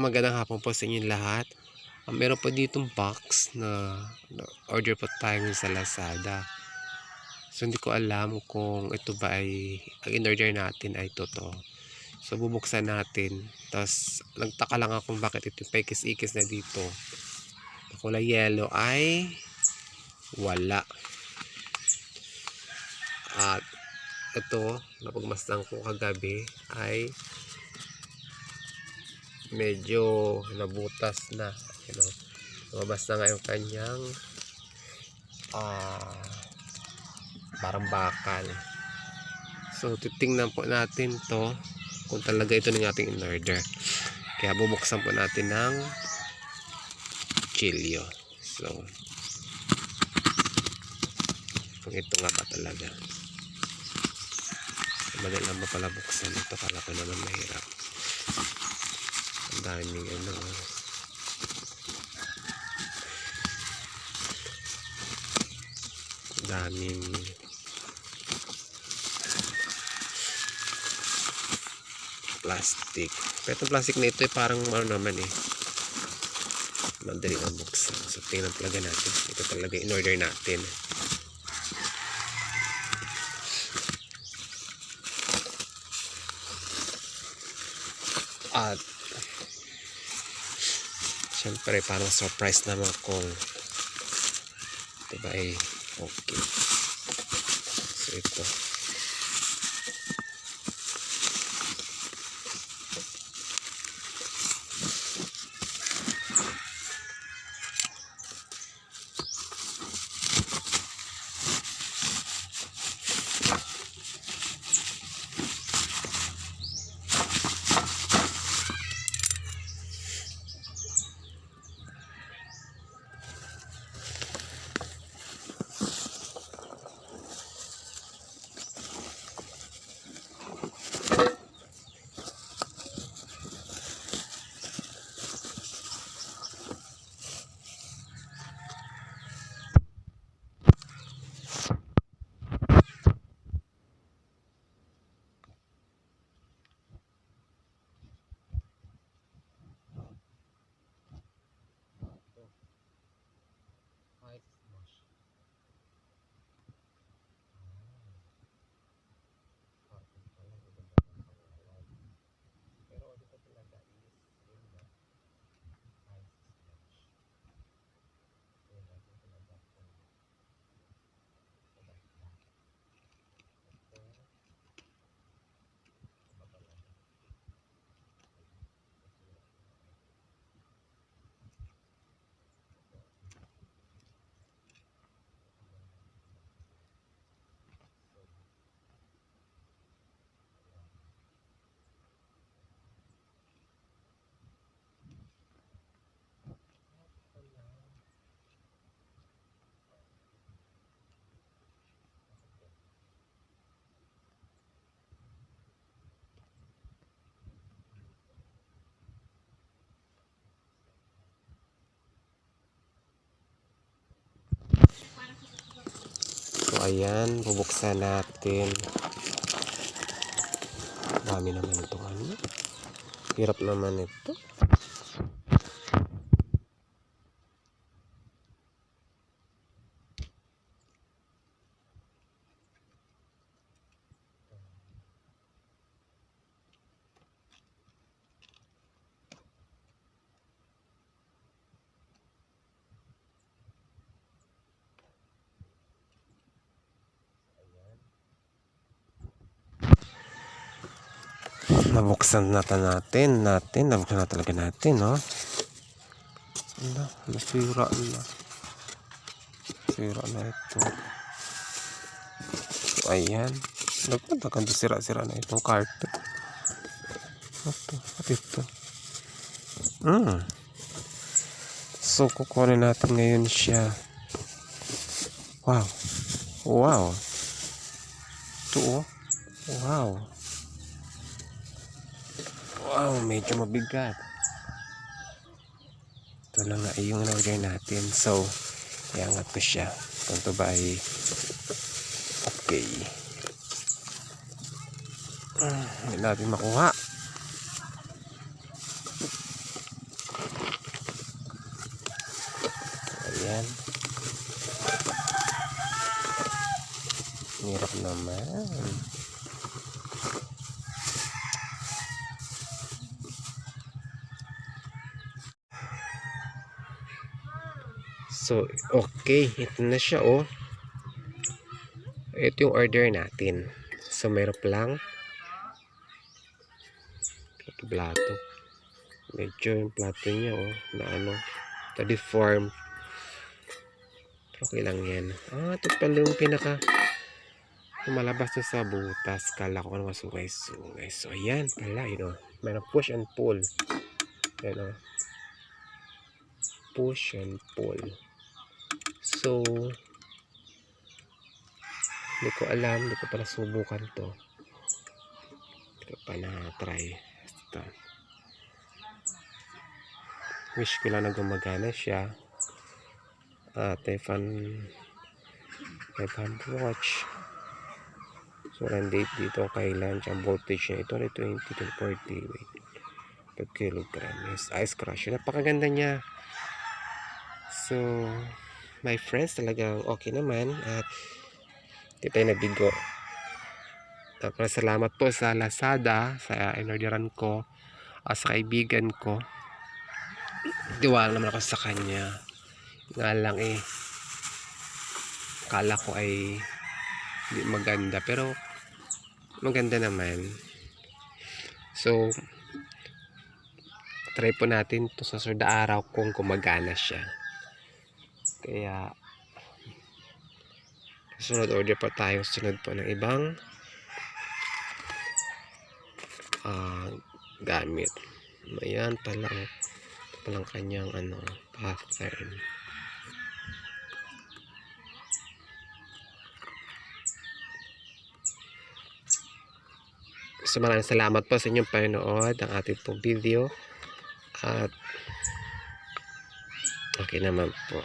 Magandang hapon po sa inyo lahat. Ah, meron po ditong box na, order po tayo sa Lazada. So hindi ko alam kung ito ba ay ang in-order natin ay totoo. So bubuksan natin. Tapos nagtaka lang ako bakit ito paikis-ikis na dito. Na kulay yellow ay wala. At ito, napagmasdan ko kagabi ay medyo nabutas na you know, lumabas na nga yung kanyang ah parang bakal. So titingnan po natin to kung talaga ito ng ating in kaya bubuksan po natin ng chilio so kung ito nga ba talaga. Madali lang ba pala buksan ito? Kala ko naman mahirap daming ano ang daming plastic. Pero plastic na ito ay parang ano naman eh. Madali ang buksan. So tingnan talaga natin. Ito talaga in order natin. At Siyempre, parang surprise naman kung diba eh, okay. So, ito. Ayan, bubuksan natin. Dami naman ito ano. Hirap naman ito. Nabuksan na natin, natin, nabuksan na talaga natin, no? Ano, nasira na. Sira na ito. So, ayan. Nagpunta ka sira-sira na itong carton. Ito, at ito. Hmm. So, kukunin natin ngayon siya. Wow. Wow. Ito, oh. Wow. Wow, medyo mabigat. Ito na nga yung nalagay natin. So, iangat ko siya. Ito ba ay okay. Ah, Hindi natin makuha. Ayan. Hirap naman. So, okay. Ito na siya, oh. Ito yung order natin. So, meron lang plato. Medyo yung plato niya, oh, na ano, na deform. Okay lang yan. Ah, ito pala yung pinaka lumalabas na sa butas. Kala ko ano masungay-sungay. So, ayan pala, you know. Meron push and pull. Ayan, oh. Push and pull. So, hindi ko alam, hindi ko pala subukan to. Hindi ko pa na-try. Basta. Wish ko lang na gumagana siya. At if an if an watch. So, walang date dito kailan siya voltage niya. Ito na 20 to 40 wait. Per kilogram is ice crush. Napakaganda niya. So, my friends talagang okay naman at hindi tayo nabigo. At salamat po sa Lazada sa inorderan ko at sa kaibigan ko. Tiwala naman ako sa kanya. Nga lang eh kala ko ay hindi maganda pero maganda naman. So try po natin to sa suda araw kung gumagana siya. Kaya sunod order pa tayo sunod po ng ibang ah gamit. Ayan pala. Ito palang kanyang ano pattern. So maraming salamat po sa inyong panonood ng ating pong video. At okay naman po.